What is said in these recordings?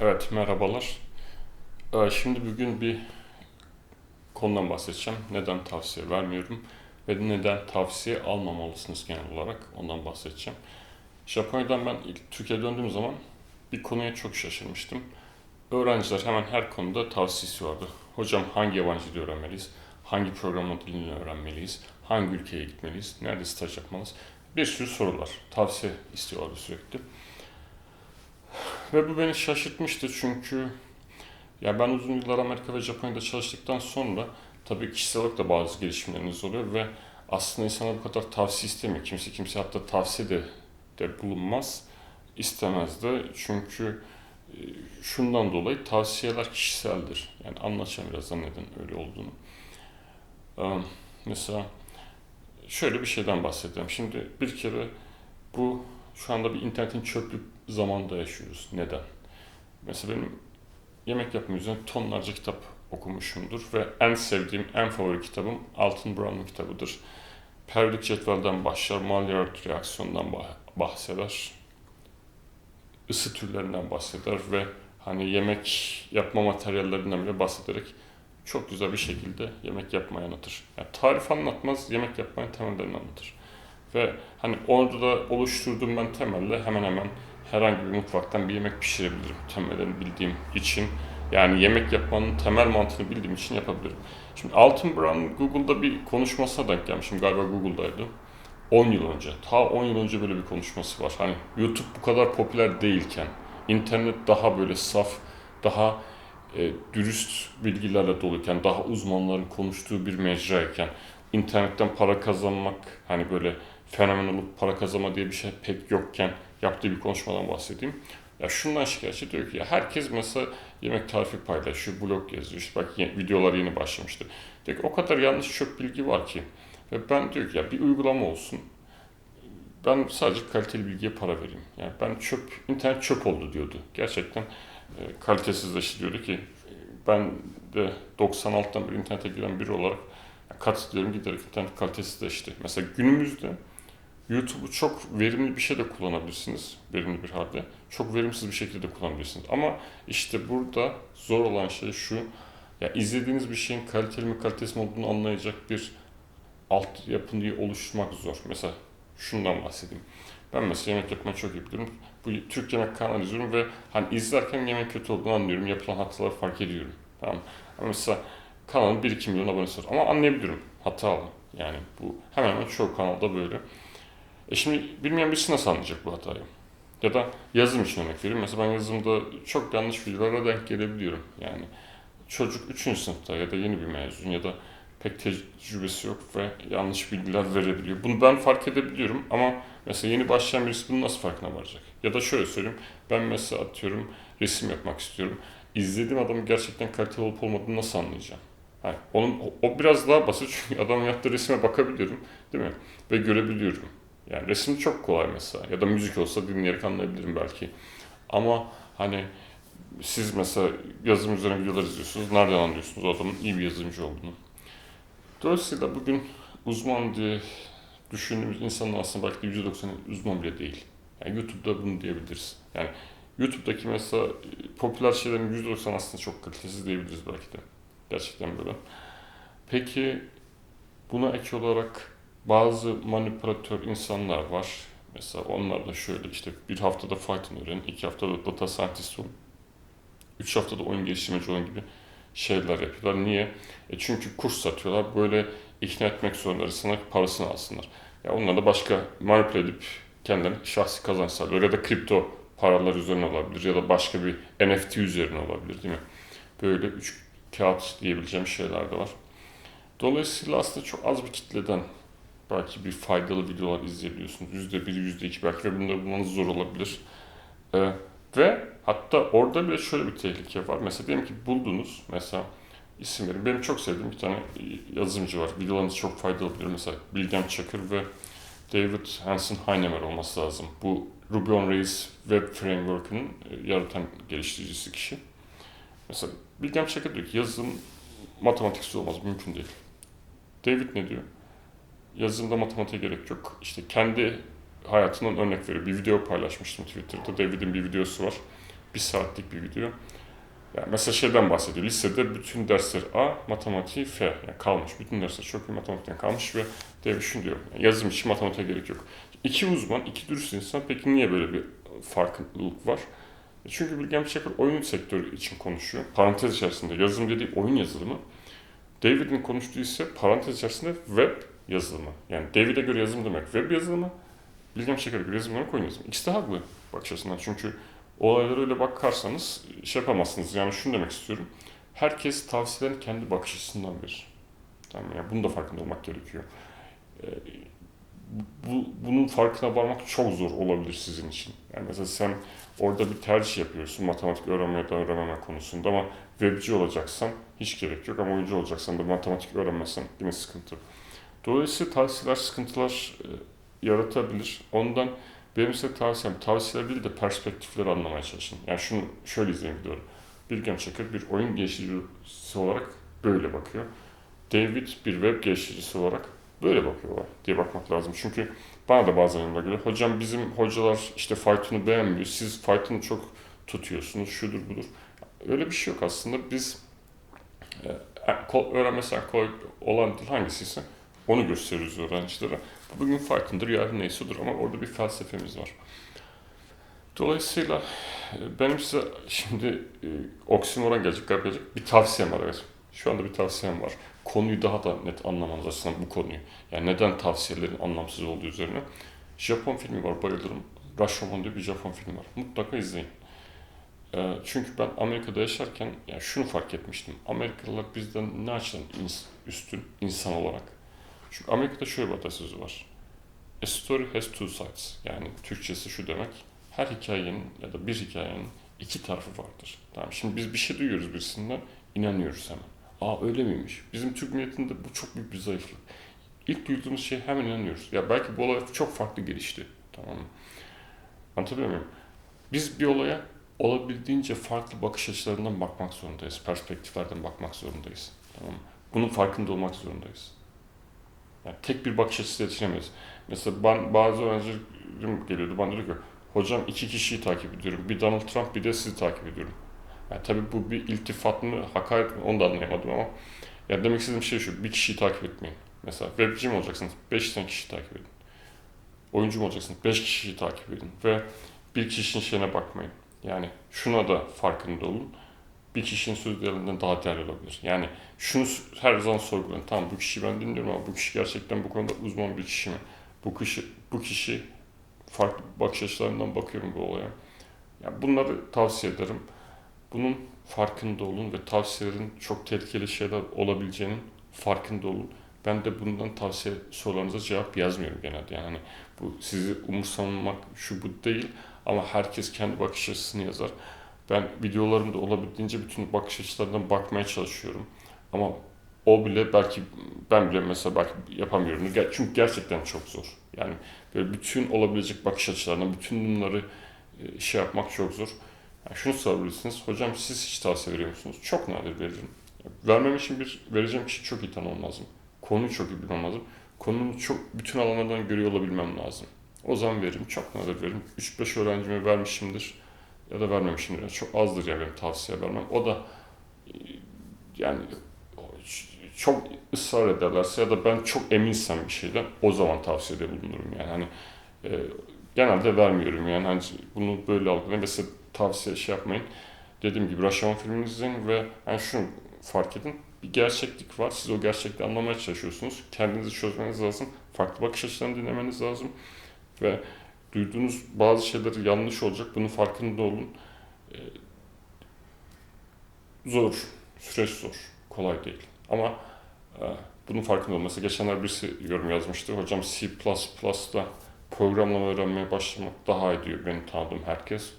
Evet, merhabalar. Ee, Şimdi bugün bir konudan bahsedeceğim. Neden tavsiye vermiyorum ve neden tavsiye almamalısınız genel olarak ondan bahsedeceğim. Japonya'dan ben ilk Türkiye'ye döndüğüm zaman bir konuya çok şaşırmıştım. Öğrenciler hemen her konuda tavsiyesi vardı. Hocam hangi yabancı dil öğrenmeliyiz? Hangi programın dilini öğrenmeliyiz? Hangi ülkeye gitmeliyiz? Nerede staj yapmalıyız? Bir sürü sorular. Tavsiye istiyorlardı sürekli. Ve bu beni şaşırtmıştı çünkü ya ben uzun yıllar Amerika ve Japonya'da çalıştıktan sonra tabii kişisel olarak da bazı gelişimleriniz oluyor ve aslında insana bu kadar tavsiye istemiyor. Kimse kimse hatta tavsiye de, de bulunmaz, istemez de çünkü e, şundan dolayı tavsiyeler kişiseldir. Yani anlatacağım birazdan neden öyle olduğunu. Mesela şöyle bir şeyden bahsedeceğim. Şimdi bir kere bu şu anda bir internetin çöplük zamanında yaşıyoruz. Neden? Mesela benim yemek yapma üzerine tonlarca kitap okumuşumdur ve en sevdiğim, en favori kitabım Alton Brown'un kitabıdır. Periyodik cetvelden başlar, Maillard reaksiyondan bah- bahseder, ısı türlerinden bahseder ve hani yemek yapma materyallerinden bile bahsederek çok güzel bir şekilde yemek yapmayı anlatır. Yani tarif anlatmaz, yemek yapmayı temellerini anlatır. Ve hani orada da oluşturduğum ben temelle hemen hemen herhangi bir mutfaktan bir yemek pişirebilirim. Temellerini bildiğim için. Yani yemek yapmanın temel mantığını bildiğim için yapabilirim. Şimdi Alton Brown Google'da bir konuşmasına denk gelmişim. Galiba Google'daydı. 10 yıl önce. Ta 10 yıl önce böyle bir konuşması var. Hani YouTube bu kadar popüler değilken, internet daha böyle saf, daha e, dürüst bilgilerle doluyken, daha uzmanların konuştuğu bir mecrayken, internetten para kazanmak, hani böyle fenomen olup para kazanma diye bir şey pek yokken yaptığı bir konuşmadan bahsedeyim. Ya şundan şikayetçi diyor ki ya herkes mesela yemek tarifi paylaşıyor, blog yazıyor. İşte bak ye- videolar yeni başlamıştı. Diyor ki o kadar yanlış çok bilgi var ki. Ve ben diyor ki ya bir uygulama olsun. Ben sadece kaliteli bilgiye para vereyim. Yani ben çöp, internet çöp oldu diyordu. Gerçekten e, kalitesizleşti diyordu ki ben de 96'dan beri internete giren biri olarak katılıyorum giderek internet kalitesizleşti. Mesela günümüzde YouTube'u çok verimli bir şey de kullanabilirsiniz. Verimli bir halde. Çok verimsiz bir şekilde de kullanabilirsiniz. Ama işte burada zor olan şey şu. Ya izlediğiniz bir şeyin kaliteli mi kalitesiz mi olduğunu anlayacak bir altyapıyı oluşturmak zor. Mesela şundan bahsedeyim. Ben mesela yemek yapmayı çok iyi biliyorum. Bu Türk yemek kanalı izliyorum ve hani izlerken yemek kötü olduğunu anlıyorum. Yapılan hataları fark ediyorum. Tamam? Ama mesela kanalın 1-2 milyon abonesi var. Ama anlayabiliyorum. Hatalı. Yani bu hemen hemen çoğu kanalda böyle. E şimdi bilmeyen birisi nasıl anlayacak bu hatayı? Ya da yazım için örnek vereyim. Mesela ben yazımda çok yanlış videolara denk gelebiliyorum. Yani çocuk 3. sınıfta ya da yeni bir mezun ya da pek tecrübesi yok ve yanlış bilgiler verebiliyor. Bunu ben fark edebiliyorum ama mesela yeni başlayan birisi bunun nasıl farkına varacak? Ya da şöyle söyleyeyim. Ben mesela atıyorum resim yapmak istiyorum. İzlediğim adamın gerçekten kaliteli olup olmadığını nasıl anlayacağım? Yani onun, o, o biraz daha basit çünkü adamın yaptığı resme bakabiliyorum değil mi? Ve görebiliyorum. Yani resim çok kolay mesela. Ya da müzik olsa dinleyerek anlayabilirim belki. Ama hani siz mesela yazım üzerine videolar izliyorsunuz. Nereden anlıyorsunuz adamın iyi bir yazılımcı olduğunu? Dolayısıyla bugün uzman diye düşündüğümüz insanlar aslında belki de %90'ı uzman bile değil. Yani YouTube'da bunu diyebiliriz. Yani YouTube'daki mesela e, popüler şeylerin %90 aslında çok kalitesiz diyebiliriz belki de. Gerçekten böyle. Peki buna ek olarak bazı manipülatör insanlar var. Mesela onlar da şöyle işte bir haftada Python öğrenin, iki haftada data scientist olun, üç haftada oyun geliştirmeci olun gibi şeyler yapıyorlar. Niye? E çünkü kurs satıyorlar. Böyle ikna etmek zorundalar sana parasını alsınlar. Ya onlar da başka manipüle edip kendilerine şahsi kazanç sağlıyor. Ya da kripto paralar üzerine olabilir ya da başka bir NFT üzerine olabilir değil mi? Böyle üç kağıt diyebileceğim şeyler de var. Dolayısıyla aslında çok az bir kitleden belki bir faydalı videolar izleyebiliyorsunuz. Yüzde bir, yüzde iki belki ve bunları bulmanız zor olabilir. Ee, ve hatta orada bile şöyle bir tehlike var. Mesela diyelim ki buldunuz mesela isim verin. Benim çok sevdiğim bir tane yazılımcı var. Videolarınız çok faydalı bilir. Mesela Bilgem Çakır ve David Hansen Heinemer olması lazım. Bu Ruby on Rails Web Framework'ün e, yaratan geliştiricisi kişi. Mesela Bilgem Çakır diyor ki yazılım matematiksiz olmaz, mümkün değil. David ne diyor? Yazılımda matematiğe gerek yok. İşte kendi hayatından örnek veriyor. Bir video paylaşmıştım Twitter'da. David'in bir videosu var. Bir saatlik bir video. Yani mesela şeyden bahsediyor. Lisede bütün dersler A, matematiği F. Yani kalmış. Bütün dersler çok iyi matematikten kalmış ve dev şunu diyor. Yani yazım için matematiğe gerek yok. İki uzman, iki dürüst insan peki niye böyle bir farklılık var? E Çünkü Bilgem Çakır oyun sektörü için konuşuyor. Parantez içerisinde yazılım dediği oyun yazılımı. David'in konuştuğu ise parantez içerisinde web yazılımı. Yani David'e göre yazılım demek web yazılımı, Bilgem Çakır'a göre yazılım demek oyun yazılımı. İkisi de haklı bakış açısından. Çünkü olaylara öyle bakarsanız şey yapamazsınız. Yani şunu demek istiyorum. Herkes tavsiyelerini kendi bakış açısından verir. Tamam yani bunun da farkında olmak gerekiyor. Ee, bu, bunun farkına varmak çok zor olabilir sizin için. Yani mesela sen orada bir tercih yapıyorsun matematik öğrenme ya da öğrenmeme konusunda ama webci olacaksan hiç gerek yok ama oyuncu olacaksan da matematik öğrenmezsen yine sıkıntı. Dolayısıyla tavsiyeler sıkıntılar e, yaratabilir. Ondan benim size tavsiyem tavsiyeler değil de perspektifleri anlamaya çalışın. Yani şunu şöyle izleyin videoları. Bilgem Çakır bir oyun geliştiricisi olarak böyle bakıyor. David bir web geliştiricisi olarak böyle bakıyorlar diye bakmak lazım. Çünkü bana da bazen yanımda geliyor. Hocam bizim hocalar işte Python'u beğenmiyor. Siz Python'u çok tutuyorsunuz. Şudur budur. Öyle bir şey yok aslında. Biz e, öğrenmesi kolay olan dil hangisiyse onu gösteriyoruz öğrencilere. Bugün Python'dır, yarın neysedir ama orada bir felsefemiz var. Dolayısıyla e, benim size şimdi e, oksimoron gelecek, garip gelecek bir tavsiyem var evet. Şu anda bir tavsiyem var. Konuyu daha da net anlamanız açısından bu konuyu. Yani neden tavsiyelerin anlamsız olduğu üzerine. Japon filmi var, bayılırım. Rashomon diye bir Japon filmi var. Mutlaka izleyin. E, çünkü ben Amerika'da yaşarken yani şunu fark etmiştim. Amerikalılar bizden ne açıdan ins- üstün insan olarak. Çünkü Amerika'da şöyle bir atasözü var. A story has two sides. Yani Türkçesi şu demek. Her hikayenin ya da bir hikayenin iki tarafı vardır. Tamam. Şimdi biz bir şey duyuyoruz birisinden, inanıyoruz hemen. Aa öyle miymiş? Bizim Türk milletinde bu çok büyük bir zayıflık. İlk duyduğumuz şeye hemen inanıyoruz. Ya belki bu olay çok farklı gelişti. Tamam mı? Anlatabiliyor muyum? Biz bir olaya olabildiğince farklı bakış açılarından bakmak zorundayız. Perspektiflerden bakmak zorundayız. Tamam mı? Bunun farkında olmak zorundayız. Yani tek bir bakış açısı yetişemeyiz. Mesela ben, bazı öğrencilerim geliyordu bana diyor ki hocam iki kişiyi takip ediyorum. Bir Donald Trump bir de sizi takip ediyorum. Yani tabii bu bir iltifat mı, hakaret mi onu da anlayamadım ama yani demek istediğim şey şu, bir kişiyi takip etmeyin. Mesela webci mi olacaksınız? 5 tane kişiyi takip edin. Oyuncu mu olacaksınız? 5 kişiyi takip edin. Ve bir kişinin şeyine bakmayın. Yani şuna da farkında olun. Bir kişinin sözlerinden daha değerli olabilir. Yani şunu her zaman sorgulayın. Tamam bu kişiyi ben dinliyorum ama bu kişi gerçekten bu konuda uzman bir kişi mi? Bu kişi, bu kişi farklı bakış açılarından bakıyorum bu olaya. Yani bunları tavsiye ederim. Bunun farkında olun ve tavsiyelerin çok tehlikeli şeyler olabileceğinin farkında olun. Ben de bundan tavsiye sorularınıza cevap yazmıyorum genelde. Yani bu sizi umursamamak şu bu değil ama herkes kendi bakış açısını yazar. Ben videolarımda olabildiğince bütün bakış açılarından bakmaya çalışıyorum. Ama o bile belki ben bile mesela belki yapamıyorum. Çünkü gerçekten çok zor. Yani böyle bütün olabilecek bakış açılarından bütün bunları e, şey yapmak çok zor. Yani şunu sorabilirsiniz. Hocam siz hiç tavsiye veriyor musunuz? Çok nadir veririm. Vermem için bir vereceğim kişi çok iyi tanımam lazım. Konuyu çok iyi bilmem lazım. Konunun çok bütün alanlardan görüyor olabilmem lazım. O zaman veririm. Çok nadir veririm. 3-5 öğrencime vermişimdir ya da vermemişimdir. Çok azdır yani benim tavsiye vermem. O da yani çok ısrar ederlerse ya da ben çok eminsem bir şeyden o zaman tavsiyede bulunurum yani. Hani e, genelde vermiyorum yani. Hani bunu böyle algılayın. Mesela tavsiye şey yapmayın. Dediğim gibi Rashomon filmini izleyin ve yani şunu fark edin. Bir gerçeklik var. Siz o gerçekliği anlamaya çalışıyorsunuz. Kendinizi çözmeniz lazım. Farklı bakış açılarını dinlemeniz lazım. Ve duyduğunuz bazı şeyler yanlış olacak bunun farkında olun e, zor süreç zor kolay değil ama e, bunun farkında olması. Geçenler birisi yorum yazmıştı. Hocam C++'da programlama öğrenmeye başlamak daha iyi diyor benim tanıdığım herkes.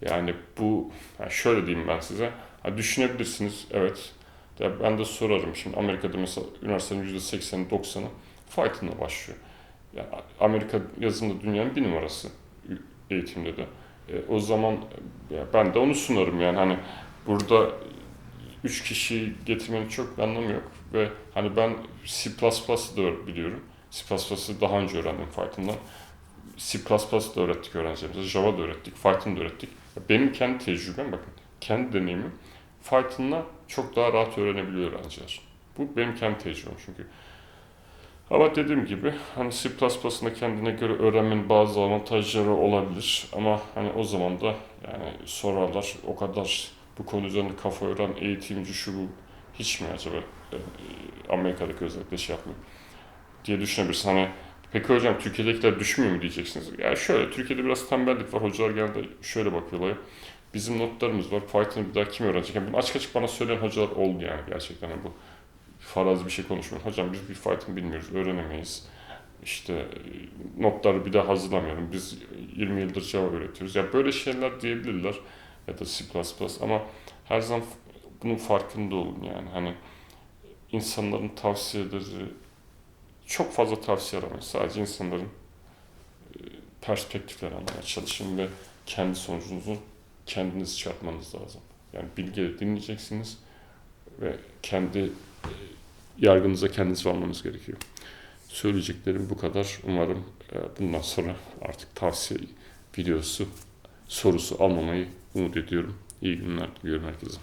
Yani bu, yani şöyle diyeyim ben size. Ha, düşünebilirsiniz, evet. Ya ben de sorarım şimdi Amerika'da mesela üniversitenin %80'i 90'ı Python'la başlıyor. Yani Amerika yazılımda dünyanın bir numarası eğitimde de. E, o zaman ya ben de onu sunarım yani hani burada üç kişiyi getirmenin çok bir anlamı yok. Ve hani ben C++'ı da biliyorum. C++'ı daha önce öğrendim Python'dan. C++ da öğrettik öğrencilerimize, Java da öğrettik, Python da öğrettik. Benim kendi tecrübem bakın, kendi deneyimim Python'la çok daha rahat öğrenebiliyor öğrenciler. Bu benim kendi tecrübem çünkü. Ama dediğim gibi hani C++'ın da kendine göre öğrenmenin bazı avantajları olabilir. Ama hani o zaman da yani sorarlar o kadar bu konu üzerinde kafa yoran eğitimci şu bu hiç mi acaba e, Amerika'daki özellikle şey yapmıyor diye düşünebilirsin. Hani peki hocam Türkiye'dekiler düşmüyor mu diyeceksiniz. Ya şöyle Türkiye'de biraz tembellik var. Hocalar genelde şöyle bakıyorlar. Bizim notlarımız var. Python'ı bir daha kim öğrenecek? Yani bunu açık açık bana söyleyen hocalar oldu yani gerçekten. Yani bu farazi bir şey konuşmuyorum. Hocam biz bir Python bilmiyoruz, öğrenemeyiz. İşte e, notları bir daha hazırlamıyorum. Biz 20 yıldır Java öğretiyoruz. Ya böyle şeyler diyebilirler ya da C++ ama her zaman bunun farkında olun yani. Hani insanların tavsiyeleri çok fazla tavsiye aramayın. Sadece insanların e, perspektiflerini anlamaya çalışın ve kendi sonucunuzu kendiniz çıkartmanız lazım. Yani bilgileri dinleyeceksiniz ve kendi e, yargınıza kendiniz varmanız gerekiyor. Söyleyeceklerim bu kadar. Umarım e, bundan sonra artık tavsiye videosu, sorusu almamayı umut ediyorum. İyi günler diliyorum herkese.